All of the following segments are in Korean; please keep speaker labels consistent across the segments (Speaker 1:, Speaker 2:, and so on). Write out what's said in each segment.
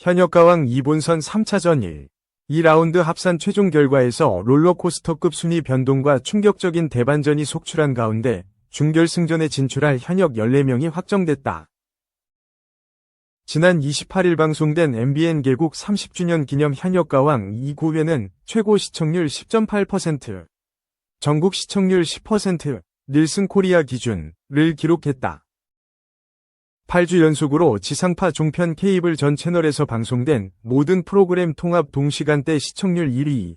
Speaker 1: 현역가왕 2본선 3차전 1. 2라운드 합산 최종 결과에서 롤러코스터급 순위 변동과 충격적인 대반전이 속출한 가운데 준결승전에 진출할 현역 14명이 확정됐다. 지난 28일 방송된 MBN 개국 30주년 기념 현역가왕 2구회는 최고 시청률 10.8%, 전국 시청률 10%, 닐슨 코리아 기준을 기록했다. 8주 연속으로 지상파 종편 케이블 전 채널에서 방송된 모든 프로그램 통합 동시간대 시청률 1위.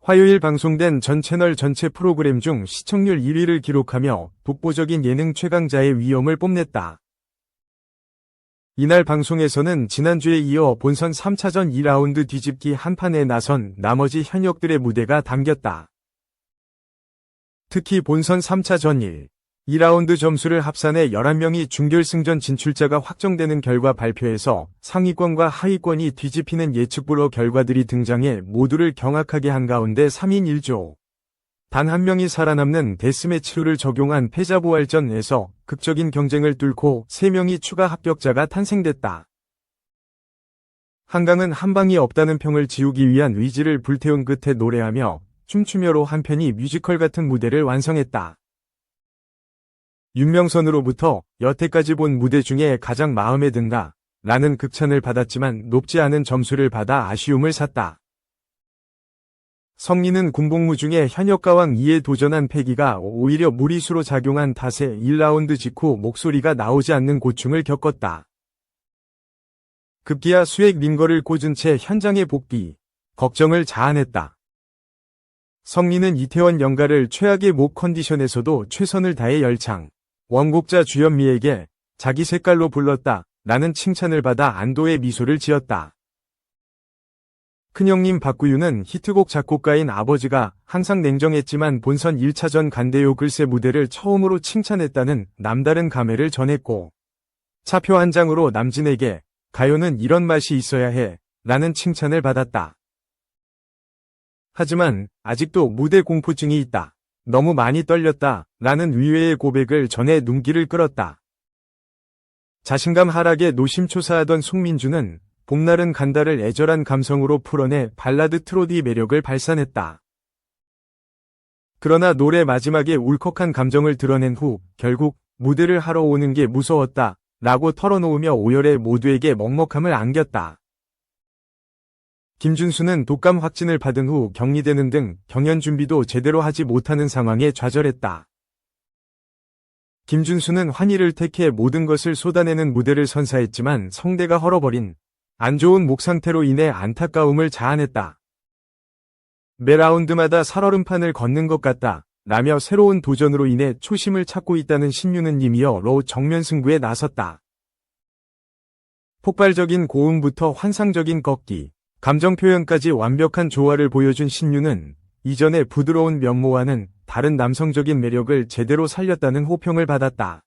Speaker 1: 화요일 방송된 전 채널 전체 프로그램 중 시청률 1위를 기록하며 독보적인 예능 최강자의 위엄을 뽐냈다. 이날 방송에서는 지난주에 이어 본선 3차전 2라운드 뒤집기 한판에 나선 나머지 현역들의 무대가 담겼다. 특히 본선 3차전 1, 2라운드 점수를 합산해 11명이 준결승전 진출자가 확정되는 결과 발표에서 상위권과 하위권이 뒤집히는 예측불허 결과들이 등장해 모두를 경악하게 한 가운데 3인 1조. 단 한 명이 살아남는 데스매치 룰을 적용한 패자부활전에서 극적인 경쟁을 뚫고 3명이 추가 합격자가 탄생됐다. 한강은 한 방이 없다는 평을 지우기 위한 의지를 불태운 끝에 노래하며 춤추며로 한편이 뮤지컬 같은 무대를 완성했다. 윤명선으로부터 여태까지 본 무대 중에 가장 마음에 든다. 라는 극찬을 받았지만 높지 않은 점수를 받아 아쉬움을 샀다. 성리는 군복무 중에 현역가왕 2에 도전한 패기가 오히려 무리수로 작용한 탓에 1라운드 직후 목소리가 나오지 않는 고충을 겪었다. 급기야 수액 링거를 꽂은 채 현장에 복귀, 걱정을 자아냈다. 성리는 이태원 연가를 최악의 목 컨디션에서도 최선을 다해 열창. 원곡자 주현미에게 자기 색깔로 불렀다 라는 칭찬을 받아 안도의 미소를 지었다. 큰형님 박구유는 히트곡 작곡가인 아버지가 항상 냉정했지만 본선 1차전 간대요 글쎄 무대를 처음으로 칭찬했다는 남다른 감회를 전했고 차표 한 장으로 남진에게 가요는 이런 맛이 있어야 해 라는 칭찬을 받았다. 하지만 아직도 무대 공포증이 있다. 너무 많이 떨렸다. 라는 의외의 고백을 전해 눈길을 끌었다. 자신감 하락에 노심초사하던 송민주는 봄날은 간다를 애절한 감성으로 풀어내 발라드 트로디 매력을 발산했다. 그러나 노래 마지막에 울컥한 감정을 드러낸 후 결국 무대를 하러 오는 게 무서웠다. 라고 털어놓으며 오열의 모두에게 먹먹함을 안겼다. 김준수는 독감 확진을 받은 후 격리되는 등 경연 준비도 제대로 하지 못하는 상황에 좌절했다. 김준수는 환희를 택해 모든 것을 쏟아내는 무대를 선사했지만 성대가 헐어버린 안 좋은 목 상태로 인해 안타까움을 자아냈다. 매 라운드마다 살얼음판을 걷는 것 같다. 라며 새로운 도전으로 인해 초심을 찾고 있다는 신유는 님이여 로 정면 승부에 나섰다. 폭발적인 고음부터 환상적인 걷기, 감정 표현까지 완벽한 조화를 보여준 신유는 이전의 부드러운 면모와는 다른 남성적인 매력을 제대로 살렸다는 호평을 받았다.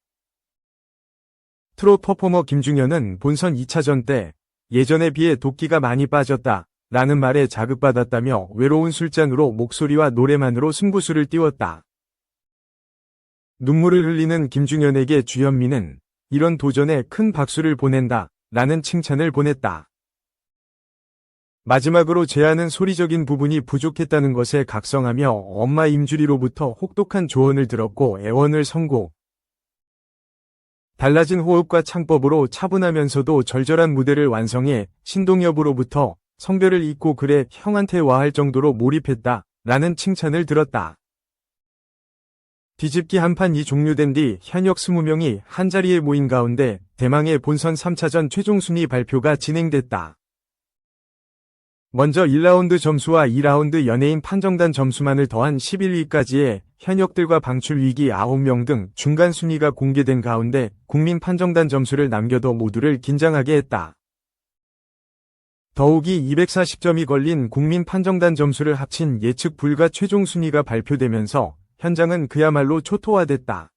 Speaker 1: 트롯 퍼포머 김중현은 본선 2차전 때 예전에 비해 도끼가 많이 빠졌다. 라는 말에 자극받았다며 외로운 술잔으로 목소리와 노래만으로 승부수를 띄웠다. 눈물을 흘리는 김중현에게 주현미는 이런 도전에 큰 박수를 보낸다. 라는 칭찬을 보냈다. 마지막으로 제안은 소리적인 부분이 부족했다는 것에 각성하며 엄마 임주리로부터 혹독한 조언을 들었고 애원을 선고. 달라진 호흡과 창법으로 차분하면서도 절절한 무대를 완성해 신동엽으로부터 성별을 잊고 그래 형한테 와할 정도로 몰입했다. 라는 칭찬을 들었다. 뒤집기 한판이 종료된 뒤 현역 20명이 한자리에 모인 가운데 대망의 본선 3차전 최종 순위 발표가 진행됐다. 먼저 1라운드 점수와 2라운드 연예인 판정단 점수만을 더한 11위까지의 현역들과 방출 위기 9명 등 중간 순위가 공개된 가운데 국민 판정단 점수를 남겨도 모두를 긴장하게 했다. 더욱이 240점이 걸린 국민 판정단 점수를 합친 예측 불가 최종 순위가 발표되면서 현장은 그야말로 초토화됐다.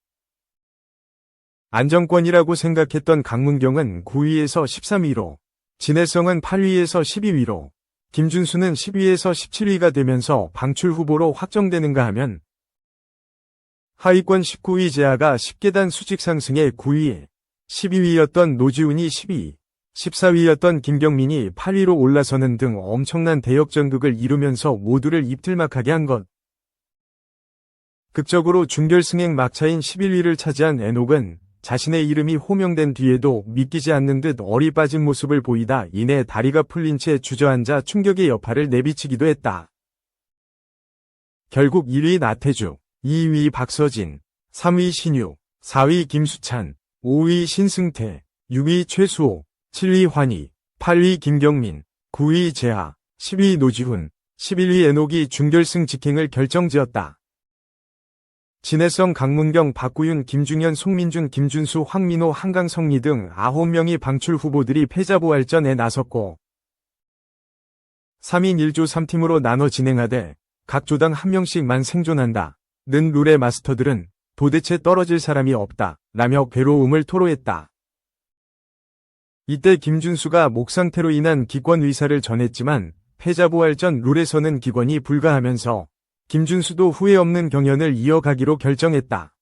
Speaker 1: 안정권이라고 생각했던 강문경은 9위에서 13위로, 진해성은 8위에서 12위로, 김준수는 10위에서 17위가 되면서 방출 후보로 확정되는가 하면 하위권 19위 제아가 10계단 수직 상승해 9위에 12위였던 노지훈이 10위, 14위였던 김경민이 8위로 올라서는 등 엄청난 대역전극을 이루면서 모두를 입틀막하게 한 것. 극적으로 준결승행 막차인 11위를 차지한 에녹은 자신의 이름이 호명된 뒤에도 믿기지 않는 듯 얼이 빠진 모습을 보이다 이내 다리가 풀린 채 주저앉아 충격의 여파를 내비치기도 했다. 결국 1위 나태주, 2위 박서진, 3위 신유, 4위 김수찬, 5위 신승태, 6위 최수호, 7위 환희, 8위 김경민, 9위 재하, 10위 노지훈, 11위 에녹이 준결승 직행을 결정지었다. 진해성 강문경 박구윤 김중현 송민준 김준수 황민호 한강성리 등 9명이 방출 후보들이 패자부활전에 나섰고 3인 1조 3팀으로 나눠 진행하되 각 조당 한 명씩만 생존한다. 는 룰의 마스터들은 도대체 떨어질 사람이 없다. 라며 괴로움을 토로했다. 이때 김준수가 목 상태로 인한 기권 의사를 전했지만 패자부활전 룰에서는 기권이 불가하면서 김준수도 후회 없는 경연을 이어가기로 결정했다.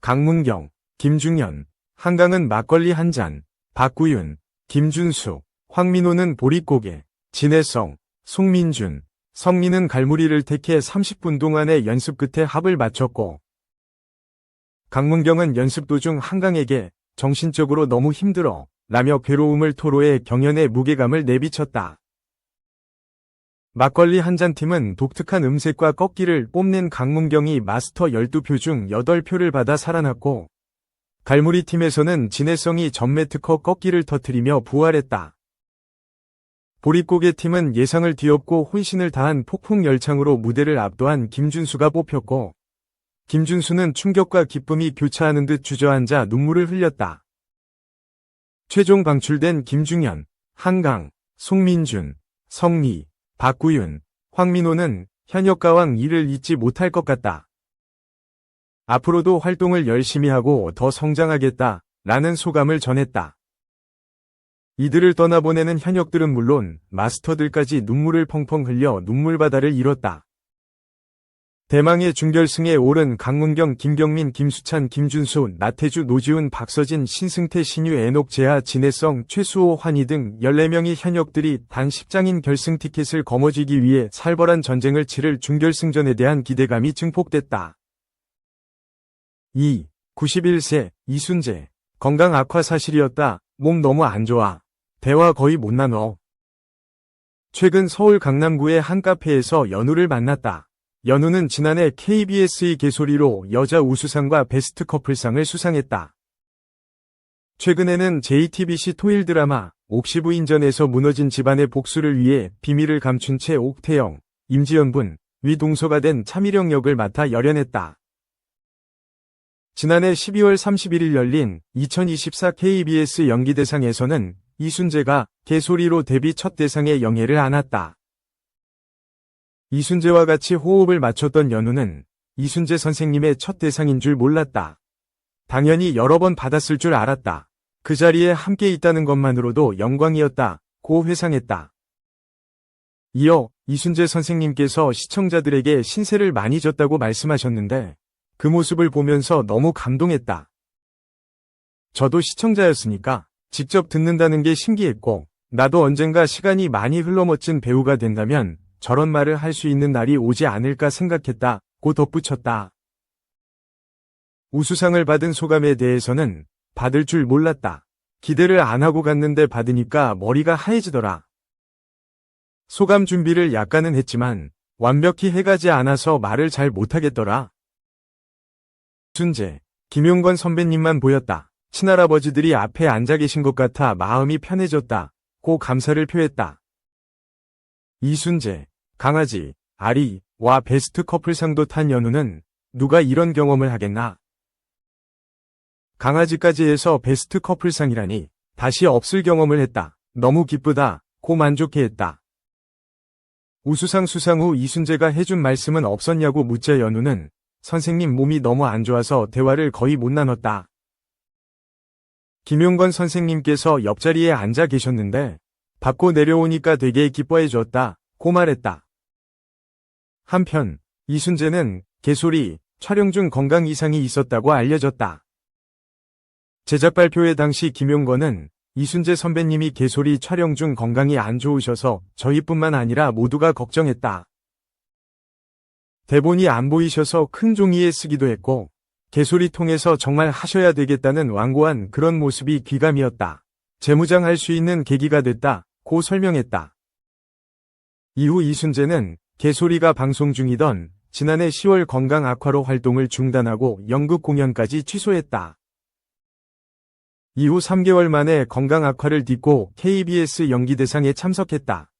Speaker 1: 강문경, 김중현, 한강은 막걸리 한 잔, 박구윤, 김준수, 황민호는 보릿고개, 진해성, 송민준, 성민은 갈무리를 택해 30분 동안의 연습 끝에 합을 마쳤고 강문경은 연습 도중 한강에게 정신적으로 너무 힘들어 라며 괴로움을 토로해 경연의 무게감을 내비쳤다. 막걸리 한 잔 팀은 독특한 음색과 꺾기를 뽐낸 강문경이 마스터 12표 중 8표를 받아 살아났고 갈무리 팀에서는 진해성이 전매 특허 꺾기를 터트리며 부활했다. 보릿고개 팀은 예상을 뒤엎고 혼신을 다한 폭풍 열창으로 무대를 압도한 김준수가 뽑혔고 김준수는 충격과 기쁨이 교차하는 듯 주저앉아 눈물을 흘렸다. 최종 방출된 김중현, 한강, 송민준, 성리, 박구윤, 황민호는 현역 가왕 이를 잊지 못할 것 같다. 앞으로도 활동을 열심히 하고 더 성장하겠다 라는 소감을 전했다. 이들을 떠나보내는 현역들은 물론 마스터들까지 눈물을 펑펑 흘려 눈물바다를 잃었다. 대망의 준결승에 오른 강문경, 김경민, 김수찬, 김준수, 나태주, 노지훈, 박서진, 신승태, 신유, 애녹, 재하, 진해성, 최수호, 환희 등 14명의 현역들이 단 10장인 결승 티켓을 거머쥐기 위해 살벌한 전쟁을 치를 준결승전에 대한 기대감이 증폭됐다. 2. 91세, 이순재. 건강 악화 사실이었다. 몸 너무 안 좋아. 대화 거의 못 나눠. 최근 서울 강남구의 한 카페에서 연우를 만났다. 연우는 지난해 KBS의 개소리로 여자 우수상과 베스트 커플상을 수상했다. 최근에는 JTBC 토일 드라마 옥시부인전에서 무너진 집안의 복수를 위해 비밀을 감춘 채 옥태영, 임지연분, 위동서가 된 차미령 역을 맡아 열연했다. 지난해 12월 31일 열린 2024 KBS 연기대상에서는 이순재가 개소리로 데뷔 첫 대상에 영예를 안았다. 이순재와 같이 호흡을 맞췄던 연우는 이순재 선생님의 첫 대상인 줄 몰랐다. 당연히 여러 번 받았을 줄 알았다. 그 자리에 함께 있다는 것만으로도 영광이었다. 고 회상했다. 이어 이순재 선생님께서 시청자들에게 신세를 많이 졌다고 말씀하셨는데 그 모습을 보면서 너무 감동했다. 저도 시청자였으니까 직접 듣는다는 게 신기했고 나도 언젠가 시간이 많이 흘러 멋진 배우가 된다면 저런 말을 할 수 있는 날이 오지 않을까 생각했다. 고 덧붙였다. 우수상을 받은 소감에 대해서는 받을 줄 몰랐다. 기대를 안 하고 갔는데 받으니까 머리가 하얘지더라. 소감 준비를 약간은 했지만 완벽히 해가지 않아서 말을 잘 못하겠더라. 순재, 김용건 선배님만 보였다. 친할아버지들이 앞에 앉아 계신 것 같아 마음이 편해졌다. 고 감사를 표했다. 이순재, 강아지, 아리와 베스트 커플상도 탄 연우는 누가 이런 경험을 하겠나? 강아지까지 해서 베스트 커플상이라니 다시 없을 경험을 했다. 너무 기쁘다. 고 만족해했다. 우수상 수상 후 이순재가 해준 말씀은 없었냐고 묻자 연우는 선생님 몸이 너무 안 좋아서 대화를 거의 못 나눴다. 김용건 선생님께서 옆자리에 앉아 계셨는데 받고 내려오니까 되게 기뻐해 줬다. 고 말했다. 한편 이순재는 개소리 촬영 중 건강 이상이 있었다고 알려졌다. 제작 발표회 당시 김용건은 이순재 선배님이 개소리 촬영 중 건강이 안 좋으셔서 저희뿐만 아니라 모두가 걱정했다. 대본이 안 보이셔서 큰 종이에 쓰기도 했고, 개소리 통해서 정말 하셔야 되겠다는 완고한 그런 모습이 귀감이었다. 재무장할 수 있는 계기가 됐다. 고 설명했다. 이후 이순재는 개소리가 방송 중이던 지난해 10월 건강 악화로 활동을 중단하고 연극 공연까지 취소했다. 이후 3개월 만에 건강 악화를 딛고 KBS 연기대상에 참석했다.